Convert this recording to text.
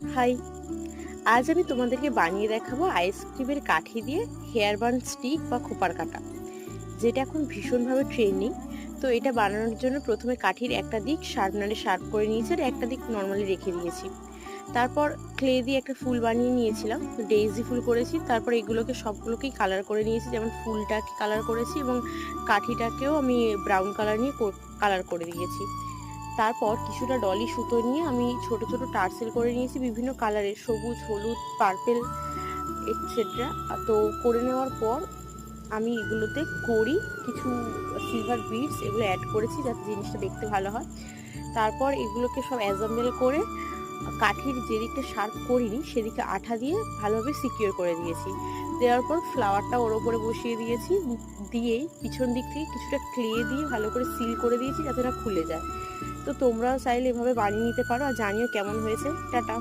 High. আজ আমি তোমাদেরকে বানিয়ে দেখাবো আইসক্রিমের কাঠি দিয়ে হেয়ার বান স্টিক বা খোপার কাটা, যেটা এখন ভীষণভাবে ট্রেন্ডিং তো এটা বানানোর জন্য প্রথমে কাঠির একটা দিক শার্পনারে শার্প করে নিয়েছি আর একটা দিক নর্মালি রেখে দিয়েছি। তারপর ক্লে দিয়ে একটা ফুল বানিয়ে নিয়েছিলাম ডেইজি ফুল করেছি, তারপর এগুলোকে সবগুলোকেই কালার করে নিয়েছি, যেমন ফুলটাকে কালার করেছি এবং কাঠিটাকেও আমি ব্রাউন কালার নিয়ে কালার করে দিয়েছি। তারপর কিছুটা ডলি সুতো নিয়ে আমি ছোট ছোট টার্সেল করে নিয়েছি, বিভিন্ন কালারের সবুজ, হলুদ পার্পেল এটসেট্রা তো করে নেওয়ার পর আমি এগুলোতে করি, কিছু সিলভার বিডস এগুলো অ্যাড করেছি যাতে জিনিসটা দেখতে ভালো হয়। তারপর এগুলোকে সব অ্যাজাম্বেল করে কাঠির যেদিকটা শার্প করিনি, সেদিকে আঠা দিয়ে ভালোভাবে সিকিওর করে দিয়েছি। দেওয়ার পর ফ্লাওয়ারটা ওর ওপরে বসিয়ে দিয়েছি। দিয়েই পিছন দিক থেকে কিছুটা ক্লে দিয়ে ভালো করে সিল করে দিয়েছি যাতে না খুলে যায়। তো তোমরাও চাইলে এভাবে বানিয়ে নিতে পারো আর জানিও কেমন হয়েছে। টাটা।